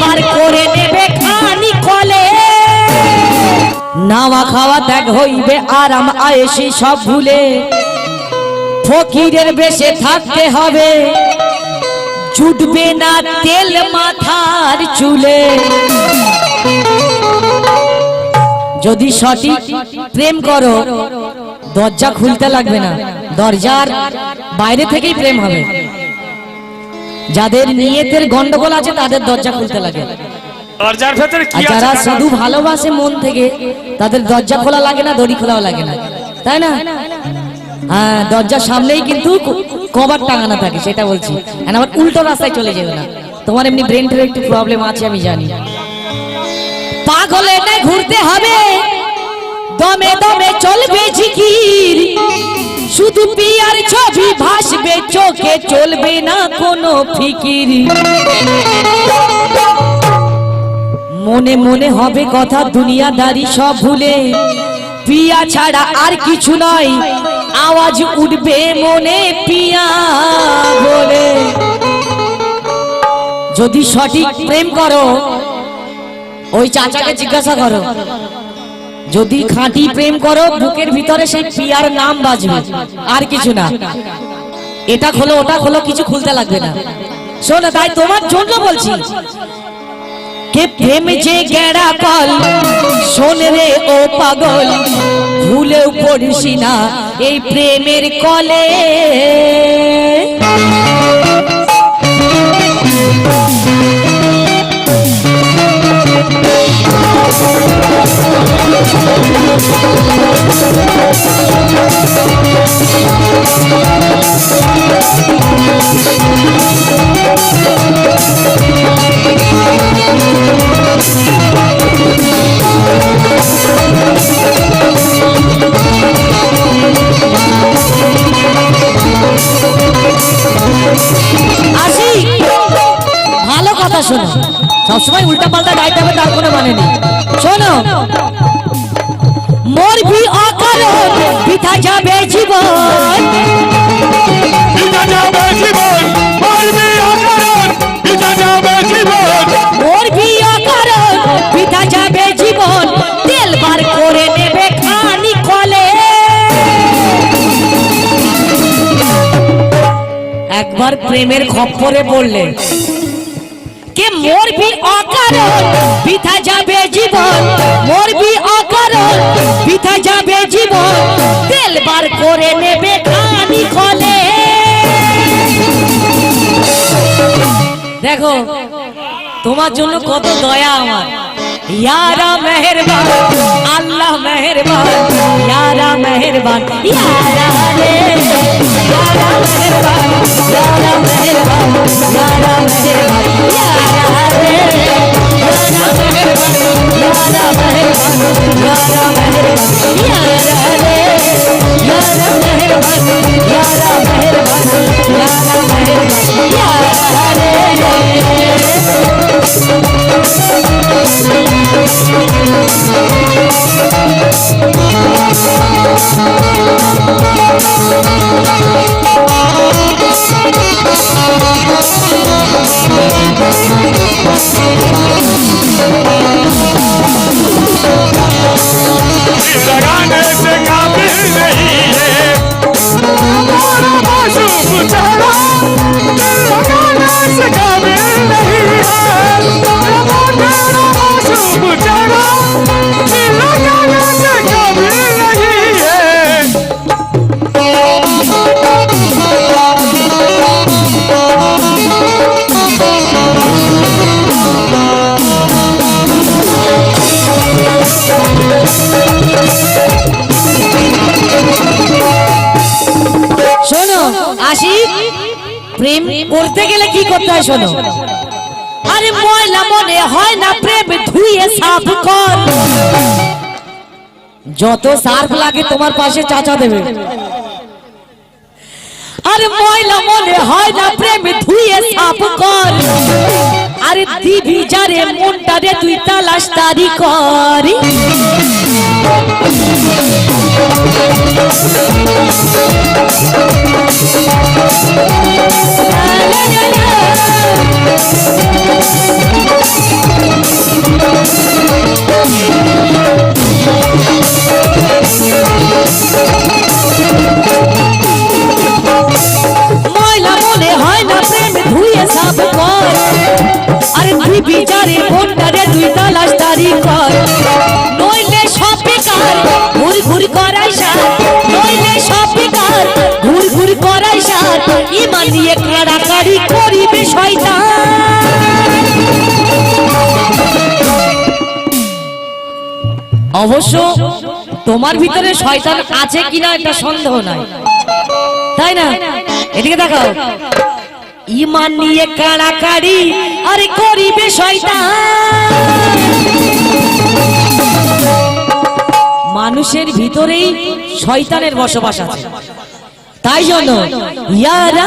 বার করে নেবে খানি কলে নাওয়া খাওয়া ত্যাগ হইবে, আরাম আয়েসি সব ভুলে। ফকিরের বেশে থাকতে হবে। জুটবে না তেল মাথার চুলে। যদি সঠিক প্রেম করো, দরজা খুলতে লাগবে না। দরজার বাইরে থেকেই প্রেম হবে। যাদের নিয়তের গন্ডগোল আছে তাদের দরজা খুলতে লাগে। দরজার ভেতরে কি যারা শুধু ভালোবাসে মন থেকে তাদের দরজা খোলা লাগে না দড়ি খোলাও লাগে না। তাই না? হ্যাঁ দরজার সামনেই কিন্তু কভার টাঙানো থাকে সেটা বলছি। আবার উল্টো রাস্তায় চলে যাবে না। তোমার এমনি ব্রেনটের একটু প্রবলেম আছে আমি জানি। পাগলে না ঘুরতে হবে। দমে দমে চলবে জিকির শুধু পিয়ার ছবি ভাসবে চোখে চলবে না কোনো ফিকির। মনে মনে হবে কথা দুনিয়াদারি সব ভুলে। পিয়া ছাড়া আর কিছু নয়, আওয়াজ উঠবে মনে পিয়া বলে। যদি সঠিক প্রেম করো, ওই চাচাকে জিজ্ঞাসা করো। যদি খাঁটি প্রেম করো, বুকের ভিতরে সেই পিয়ার নাম বাজবে। আর কিছু না। এটা খোলো, ওটা খোলো, কিছু খুলতে লাগবে না। শোনো তাই তোমার জন্য বলছি। কে প্রেম যে গেড়া কল শোন রে ও পাগল, ভুলেও পড়িস না এই প্রেমের কলে। কথা শোনো। সবসময় উল্টা পাল্টা গাইতে হবে, তার কোনো মানে নেই। শোনো। মোর ভি অকারণ পিঠা যাবে জীবন। পিতা যাবে প্রেমের খপ্পরে পড়লে। কে মরবি অকারণ বিথা যাবে জীবন। মরবি অকারণ বিথা যাবে জীবন। তেল বার করে নেবে খানি। কলে দেখো, তোমার জন্য কত দয়া আমার। ইয়ারা মেহেরবান আল্লাহ মেহেরবান ইয়ারা মেহেরবান ইয়ারা রে ইয়ারা মেহেরবান ইয়ারা মেহেরবান ইয়ারা মেহেরবান ইয়ারা রে लगाने से काबिल नहीं প্রেম করতে গেলে কি করতে হয় শোনো? আরে ময়লা মনে হয় না প্রেম, ধুয়ে সাফ কর। যত সার্ফ লাগে তোমার পাশে চাচা দেবে। আরে ময়লা মনে হয় না প্রেম, ধুয়ে সাফ কর। আরে দিবি যারে মনটা রে, তুই তালাশ তারি কর। তুই তালাশ কর। নইলে ঘুর ঘুর করাই সার। নইলে ঘুর ঘুর করাই সার। ইমান নিয়ে কাড়াকাড়ি করিবে শয়তান। অবশ্য তোমার ভিতরে শয়তান আছে কিনা এটা সন্দেহ নাই। তাই না? এদিকে দেখাও। ইমান নিয়ে কাড়াকাড়ি আরে করিবে মানুষের ভিতরেই শয়তানের বসবাস আছে। তাই জন্য ইয়ারা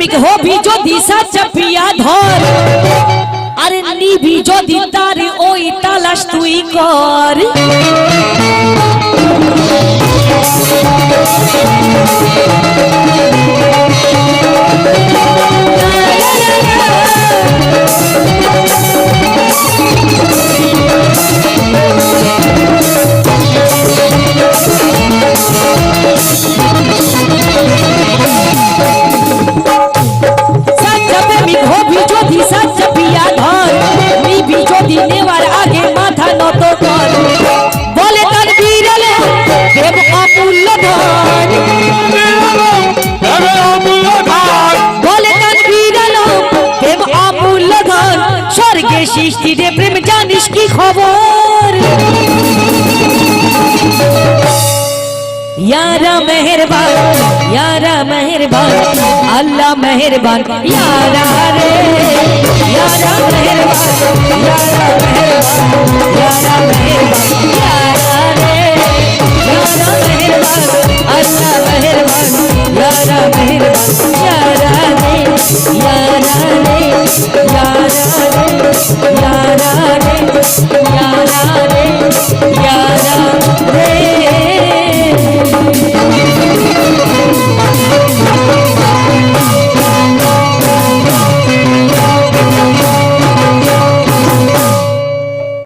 প্রেমিক হবি যদি সাচ্চা পিয়া ধর। আরে নিবি যদি তার ওই তালাশ তুই কর। সাচ্চা করে সৃষ্টি রে প্রেম জানিস কি খবর? ইয়ারা মেহরবান ইয়ারা মেহরবান, আল্লাহ মেহরবান, ইয়ারা রে, ইয়ারা यारा रे यारा रे यारा रे यारा